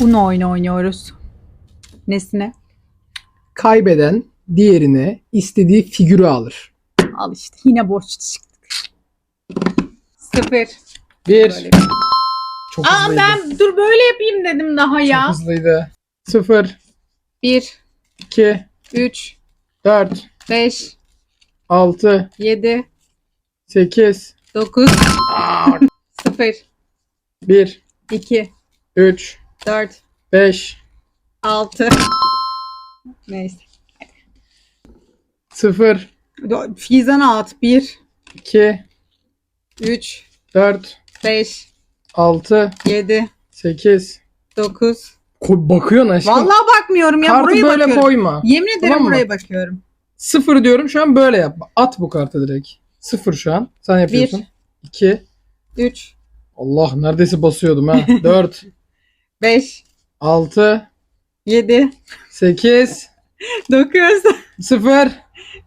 Uno oyunu oynuyoruz. Nesine? Kaybeden diğerine istediği figürü alır. Al işte. Yine borçlu çıktık. Sıfır. Bir. Böyle bir- Çok Aa hızlıydı. ben dur böyle yapayım dedim daha Çok ya. hızlıydı. Sıfır, Bir, iki, üç, dört, beş, altı, yedi, sekiz, dokuz, sıfır, bir, iki, üç, dört, beş, altı. Neyse. sıfır, Fizana at. Bir, iki, üç, dört, beş, altı, yedi, sekiz. dokuz. Ko- bakıyorsun aşkım. Vallahi bakmıyorum ya. Kartı buraya böyle bakıyorum. koyma. Yemin ederim Tamam mı? buraya bakıyorum. Sıfır diyorum şu an böyle yap. At bu kartı direkt. Sıfır şu an. Sen yapıyorsun. İki. Üç, Allah neredeyse basıyordum ha. Dört. Beş, Altı. yedi, Sekiz. dokuz, Sıfır.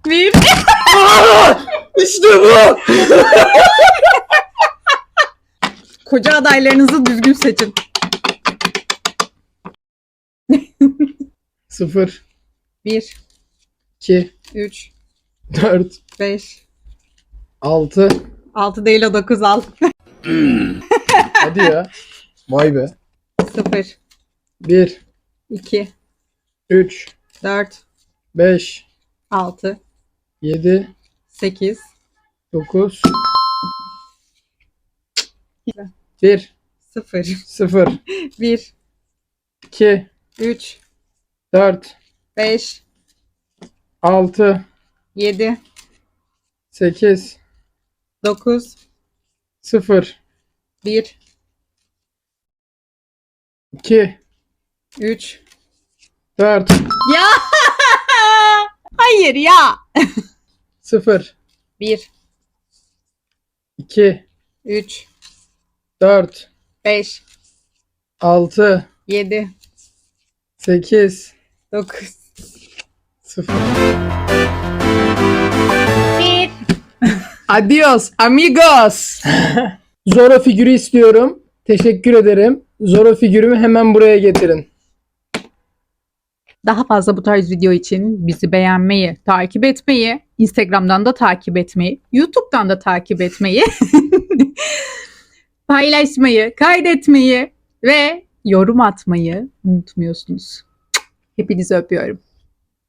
bir. İşte bu. Koca adaylarınızı düzgün seçin. Sıfır. Bir, iki, üç, Dört. beş, Altı. altı değil o dokuz al. Hadi ya. Vay be. Sıfır, Bir. iki, Üç. dört, Beş. altı, Yedi. sekiz, Dokuz. Bir. sıfır, Sıfır. bir, iki, üç, Dört. beş, Altı. yedi, Sekiz. dokuz, Sıfır. bir, iki, üç. Dört. Ya! Hayır ya. Sıfır. Bir, iki, üç, Dört. beş, Altı. yedi, Sekiz. dokuz, Sıfır. bir. Adios amigos. Zoro figürü istiyorum. Teşekkür ederim. Zoro figürümü hemen buraya getirin. Daha fazla bu tarz video için bizi beğenmeyi, takip etmeyi, Instagram'dan da takip etmeyi, YouTube'dan da takip etmeyi, paylaşmayı, kaydetmeyi ve yorum atmayı unutmuyorsunuz. Hepinizi öpüyorum.